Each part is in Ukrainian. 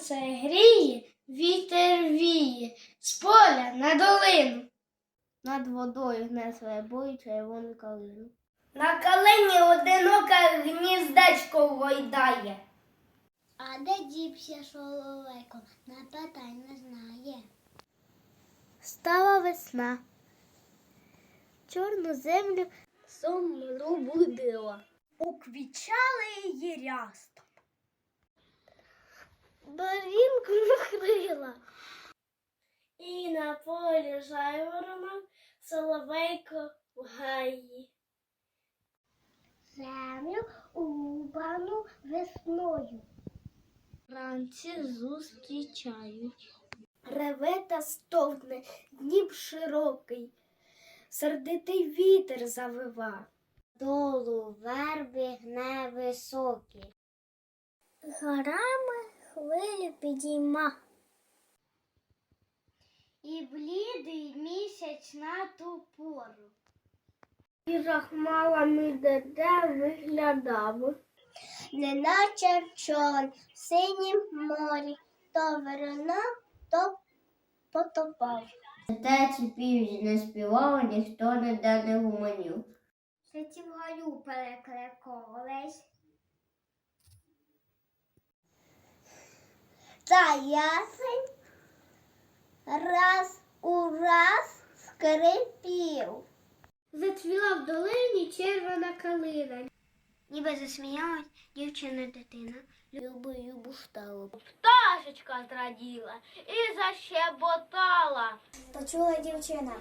Сонце гріє, вітер віє, з поля на долину. Над водою гне своє бой червону калину. На калині одинока гніздечко гойдає. А де дівся шоловейко, на питань не знає. Стала весна. Чорну землю сумну будила. Уквічали її рястом. Барінку накрила. І на полі жайворонок соловейко в гаї. Землю убану весною. Вранці зустрічають. Реве та стовкне дніп широкий, сердитий вітер завива. Долу верби гне високі. Горами хвилю підійма. І блідий місяць на ту пору. І рахмалами деде виглядав. Неначе човен в синім морі, то верена, то потопав. Теці півзі не співав, ніхто ніде не гуманів. Ці в гаю переклековались. Та ясень раз у раз скрипів. Зацвіла в долині червона калина. Ніби засміялась дівчина дитина. Любою буштало. Пташечка зраділа і защеботала. Почула дівчина.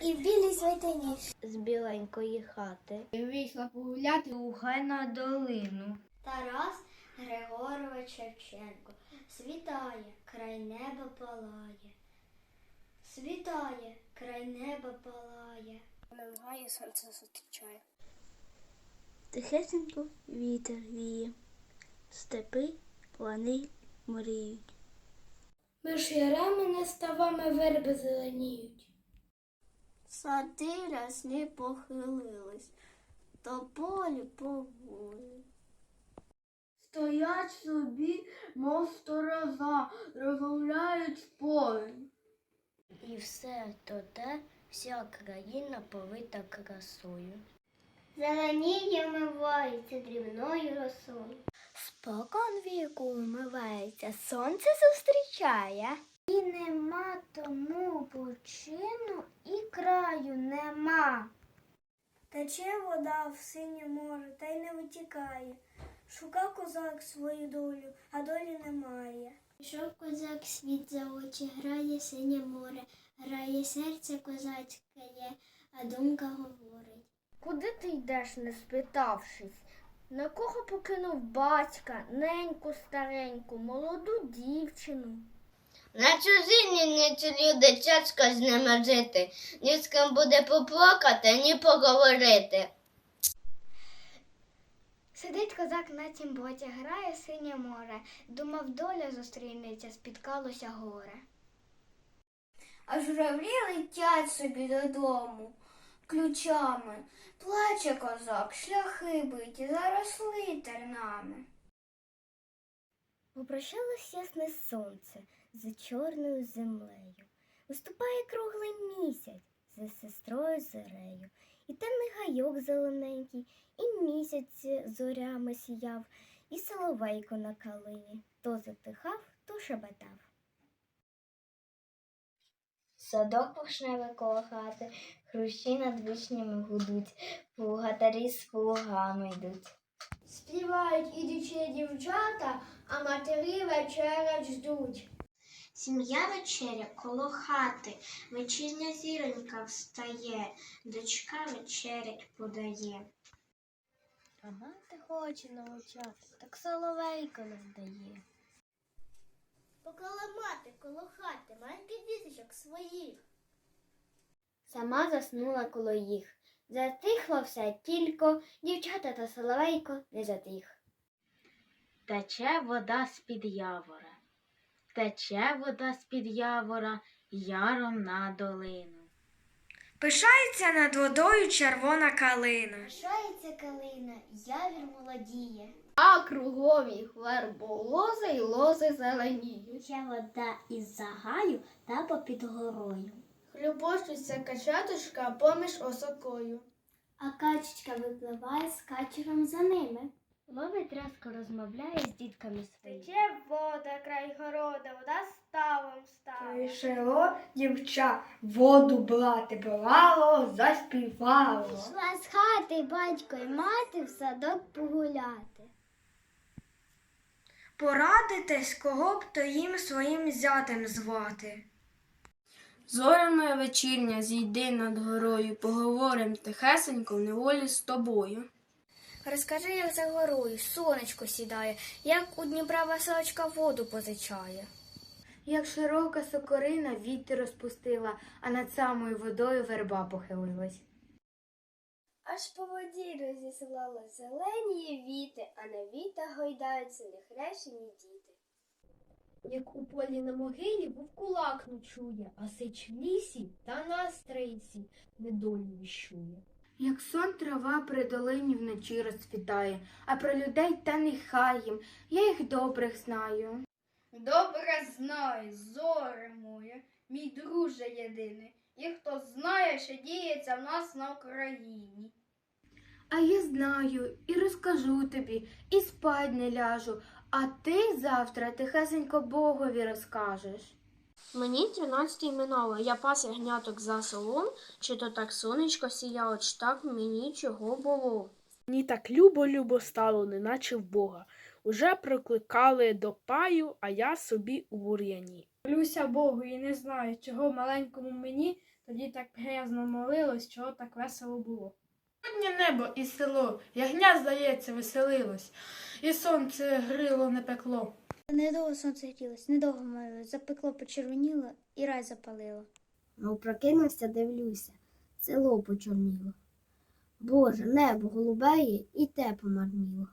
І в білій святині з біленької хати Вийшла погуляти у на долину. Тарас Григорович Шевченко світає, край неба палає. Світає, край неба палає. Намагає сонце зустрічає. Тихесенько вітер віє, степи, плани мріють. Між ярами не ставами верби зеленіють. Сади рясні похилились, то полі погули. Стоять собі, мов сторожа, розмовляють з. І все то те, вся країна повита красою. Зеленіє вмивається дрібною росою. Спокон віку вмивається, сонце зустрічає. І нема тому почину, і краю нема. Тече вода в синє море та й не витікає. Шука козак свою долю, а долі немає. Пішов козак світ за очі, грає синє море, грає серце козацьке є, а думка говорить. Куди ти йдеш, не спитавшись? На кого покинув батька, неньку стареньку, молоду дівчину? На чужині не цілю дитячка з ними жити, ні з ким буде поплакати, ні поговорити. Сидить козак на тім боті, грає синє море, думав, доля зустрінеться, спіткалося горе. А журавлі летять собі додому ключами. Плаче козак, шляхи биті, заросли тернами. Попрощалось ясне сонце за чорною землею. Виступає круглий місяць за сестрою зорею. І темний гайок зелененький, і місяць зорями сіяв, і соловейко на калині то затихав, то шебетав. Садок вишневий коло хати, хрущі над вишнями гудуть, плугатарі з плугами йдуть. Співають ідучі дівчата, а матері вечерять ждуть. Сім'я вечеря коло хати, вечірня зіронька встає, дочка вечерять подає. А мати хоче навчати, так соловейко не вдає. Покола коло хати, маленьких діточок своїх. Сама заснула коло їх. Затихло все тільки, дівчата та соловейко не затих. Тече вода з-під явора, тече вода з-під явора яром на долину. Пишається над водою червона калина. Пишається калина, явір молодіє. А кругом їх верболози й лози зеленіють. Є вода із загаю та попід горою. Хлюбочуться качаточка поміж осокою. А качечка випливає з качером за ними. Ловить рязко розмовляє з дітками своїми. Тече вода край города, вода ставом стала. Прийшло дівча, воду брати брало, заспівало. Пішла з хати батько й мати в садок погуляти. Порадитесь, кого б то їм своїм зятем звати. Зоря вечірня, зійди над горою, поговорим тихесенько в неволі з тобою. Розкажи, як за горою сонечко сідає, як у Дніпра веселочка воду позичає. Як широка сокорина вітер розпустила, а над самою водою верба похилилась. Аж по воді розіслала зелені віти, а на вітах гойдаються нехрещені діти. Як у полі на могилі вовкулак ночує, а сич в лісі та на стрийці недолю віщує. Як сон трава при долині вночі розцвітає, а про людей та нехай їм, я їх добрих знаю. Добре знай, зоре моє, мій друже єдиний, і хто знає, що діється в нас на Україні. А я знаю і розкажу тобі, і спать не ляжу, а ти завтра тихесенько Богові розкажеш. Мені тринадцятий минало, я пас ягняток за селом, чи то так сонечко сіяло, чи так мені чого було. Мені так любо-любо стало, неначе в Бога. Уже прокликали до паю, а я собі у бур'яні. Молюся Богу і не знаю, чого маленькому мені тоді так грязно молилось, чого так весело було. Сьогодні небо і село, ягня, здається, веселилось, і сонце грило не пекло. Недовго сонце грілось, недовго молилось, запекло, почервоніло і рай запалило. Мов прокинувся, дивлюся, село почорніло. Боже, небо голубеє і те помарніло.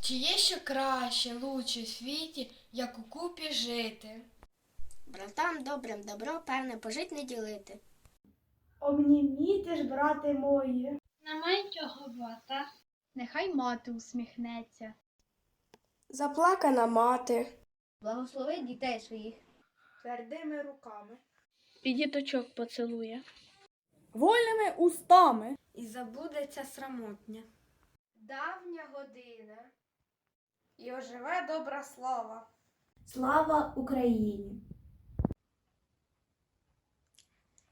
Чи є ще краще, лучше в світі, як у купі жити? Братам добрим добро, певне, пожить не ділити. Обніміте ж, брати мої. Немає чого бата. Нехай мати усміхнеться. Заплакана мати. Благослови дітей своїх. Твердими руками. І діточок поцілує. Вольними устами. І забудеться срамотня. Давня година. І оживе добра слава. Слава Україні!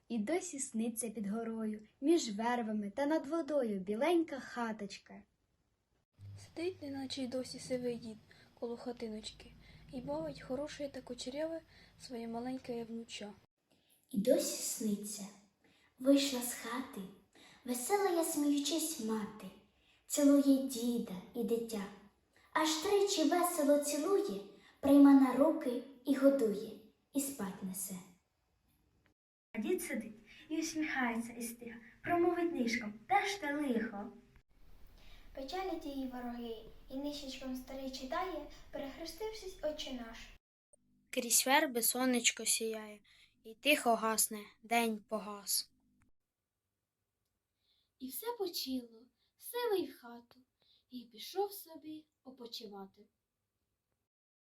І досі сниться під горою, між вербами та над водою біленька хаточка. Сидить, неначе й досі сивий дід коло хатиночки, і бавить хороше та кучеряве своє маленьке внуча. І досі сниться. Вийшла з хати, весела я сміючись мати, цілує діда і дитя, аж тричі весело цілує, прийма на руки і годує, і спать несе. А дід сидить і усміхається із тихо, промовить нишком, де ж те лихо. Печалять її вороги, і нищечком старий читає, перехрестившись, отче наш. Крізь верби сонечко сіяє, і тихо гасне, день погас. І все почило, сивий в хату, і пішов собі опочивати.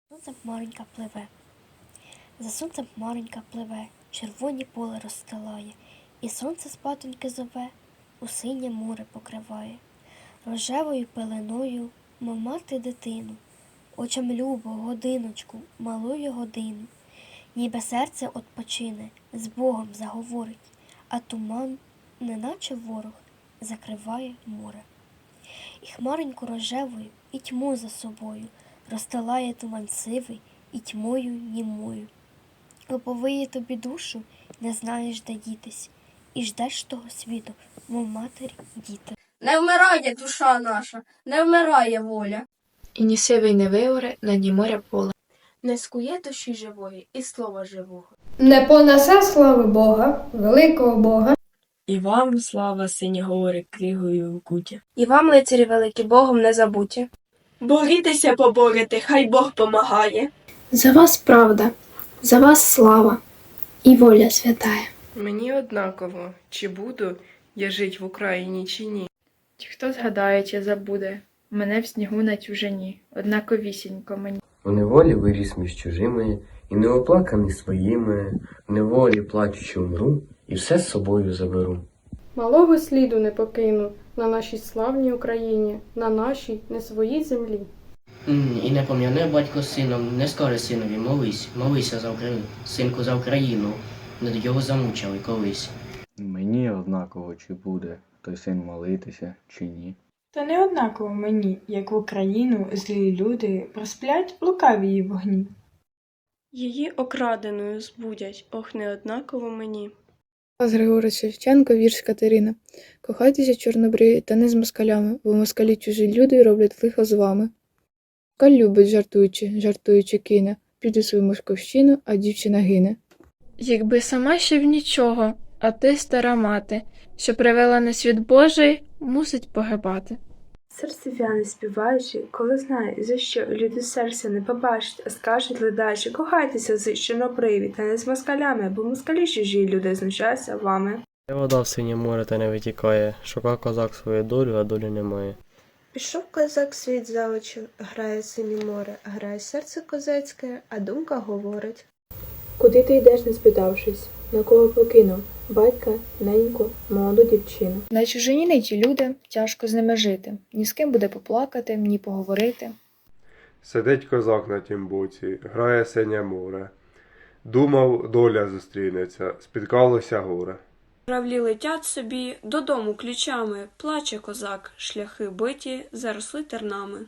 Сонце хмаренька пливе. За сонцем хмаренька пливе, червоні поле розстилає, і сонце спатоньки зове, у синє море покриває. Рожевою пеленою, мов мати дитину, очам любо, годиночку, малую годину, ніби серце отпочине, з Богом заговорить, а туман, неначе ворог, закриває море. І хмареньку рожевою, і тьму за собою розстилає туман сивий і тьмою німою. Оповиє тобі душу, не знаєш, де дітись, і ждеш того світу, мов матері діти. Не вмирає душа наша, не вмирає воля. І ні сивий не виоре, на дні моря поле. Не скує душі живої і слова живого. Не понесе слави Бога, великого Бога. І вам слава сині гори кригою куті. І вам, лицарі великі, Богом не забуті. Борітеся поборете, хай Бог помагає. За вас правда, за вас слава і воля святая. Мені однаково, чи буду я жить в Україні, чи ні. Чи хто згадає, чи забуде? Мене в снігу на чужині, однаковісінько мені. У неволі виріс між чужими, і неоплаканий своїми, в неволі плачучи умру, і все з собою заберу. Малого сліду не покину на нашій славній Україні, на нашій не своїй землі. І не пом'яне батько з сином, не скоро синові, молись, молися за Україну, синку за Україну, над його замучили колись. Мені однаково, чи буде той син молитися, чи ні. Та не однаково мені, як в Україну злі люди просплять лукаві її вогні. Її окраденою збудять, ох, не однаково мені. Тарас Григорович Шевченко, вірш Катерина. Кохайтеся чорнобриві та не з москалями, бо москалі чужі люди роблять лихо з вами. Москаль любить жартуючи, жартуючи кине, піду свою московщину, а дівчина гине. Якби сама ще в нічого, а ти стара мати, що привела на світ Божий, мусить погибати. Серце в'яне співаючи, коли знає, за що люди серця не побачать, а скажуть ледачі, кохайтеся з чорнобриві та не з москалями, бо москалі чужі люди знущаються вами. Вода в синє море та не витікає, шукав козак свою долю, а долі немає. Пішов козак світ за очі, грає синє море, грає серце козацьке, а думка говорить. Куди ти йдеш, не спитавшись, на кого покинув? Батька, неньку, молоду дівчину. На чужині не ті люди, тяжко з ними жити. Ні з ким буде поплакати, ні поговорити. Сидить козак на тім боці, грає синє море. Думав, доля зустрінеться, спіткалося горе. Журавлі летять собі додому ключами, плаче козак, шляхи биті, заросли тернами.